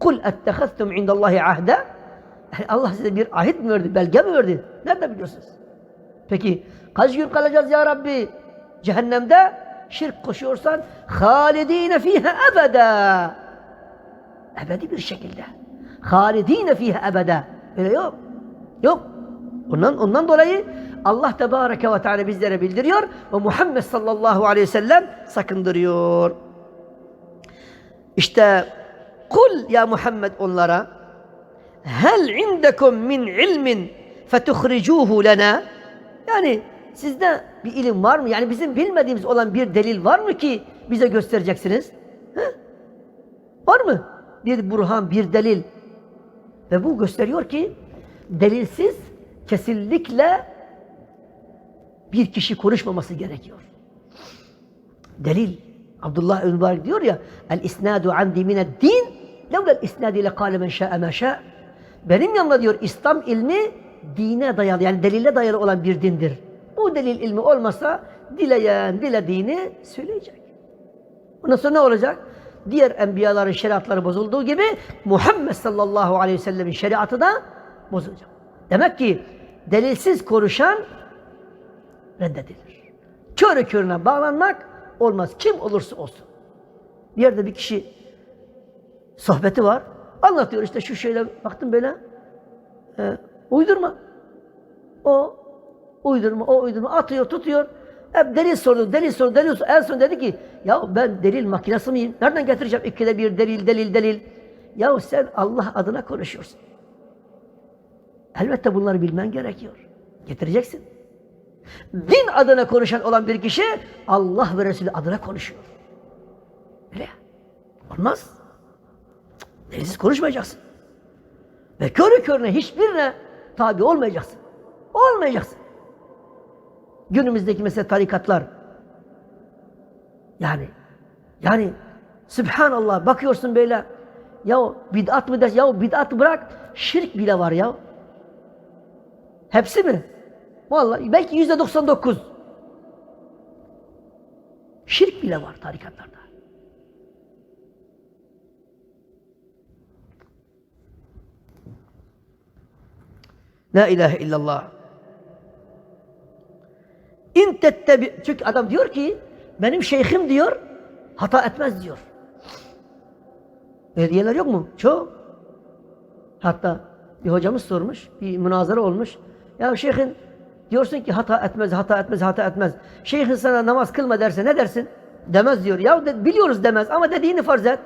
Kul ettehaztum indallahi ahde. Yani Allah size bir ahit mi verdi, belge mi verdi? Nerede biliyorsunuz? Peki kaç gün kalacağız ya Rabbi? Cehennemde şirk koşuyorsan halidine fiha ebeda. Ebedi bir şekilde. Halidine fiha ebeda. Öyle yok. Yok. Ondan, ondan dolayı Allah Tebareke ve Teala bizlere bildiriyor ve Muhammed sallallahu aleyhi ve sellem sakındırıyor. İşte kul ya Muhammed onlara hel indekum min ilmin fetuhricuhu lena yani sizde bir ilim var mı? Yani bizim bilmediğimiz olan bir delil var mı ki bize göstereceksiniz? He? Var mı? Bir burhan, bir delil. Ve bu gösteriyor ki delilsiz kesinlikle bir kişi konuşmaması gerekiyor. Delil. Abdullah Mübarek diyor ya el isnadu andi mined din levla el isnadi le kâle men şâ'e mâ şâ' benim yanımda diyor İslam ilmi dine dayalı yani delile dayalı olan bir dindir. Bu delil ilmi olmasa dileyen dilediğini söyleyecek. Ondan sonra ne olacak? Diğer enbiyaların şeriatları bozulduğu gibi Muhammed sallallahu aleyhi ve sellemin şeriatı da bozulacak. Demek ki delilsiz konuşan reddedilir. Körü körüne bağlanmak olmaz. Kim olursa olsun. Bir yerde bir kişi sohbeti var. Anlatıyor işte şu şeyle baktım böyle. E, uydurma. O uydurma, o uydurma atıyor, tutuyor. Hep delil sordu, delil sordu, delil sordu. En son dedi ki, ya ben delil makinesi miyim? Nereden getireceğim ikide bir delil, delil, delil? Ya sen Allah adına konuşuyorsun. Elbette bunları bilmen gerekiyor. Getireceksin. Din adına konuşan olan bir kişi Allah ve Resulü adına konuşuyor. Öyle. Olmaz. Delilsiz konuşmayacaksın. Ve körü körüne hiçbirine tabi olmayacaksın. Olmayacaksın. Günümüzdeki mesela tarikatlar. Yani yani Sübhanallah bakıyorsun böyle ya bid'at mı dersin? Ya bid'at bırak şirk bile var ya. Hepsi mi? Vallahi belki yüzde 99. Şirk bile var tarikatlarda. La ilahe illallah. İn tettebi çünkü adam diyor ki benim şeyhim diyor hata etmez diyor. Öyle diyenler yok mu? Çok. Hatta bir hocamız sormuş, bir münazara olmuş. Ya şeyhin diyorsun ki hata etmez, hata etmez, hata etmez. Şeyhin sana namaz kılma derse ne dersin? Demez diyor. Ya de, biliyoruz demez ama dediğini farz et.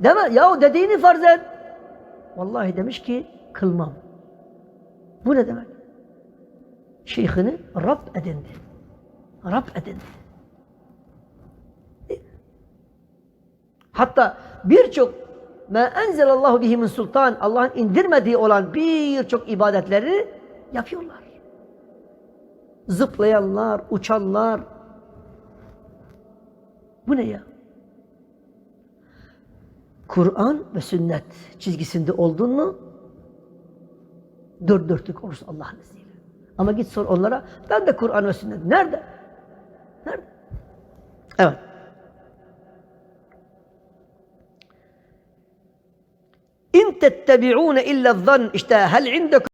Deme, ya dediğini farz et. Vallahi demiş ki kılmam. Bu ne demek? Şeyhini Rab edindi. Rab edindi. Hatta birçok ma enzelallahu bihi min sultan Allah'ın indirmediği olan birçok ibadetleri yapıyorlar. Zıplayanlar, uçanlar. Bu ne ya? Kur'an ve sünnet çizgisinde oldun mu dört dörtlük olursun Allah'ın izniyle. Ama git sor onlara ben de Kur'an ve sünnet. Nerede? Nerede? Evet. İn tettebi'ûne illa zan işte hel indekum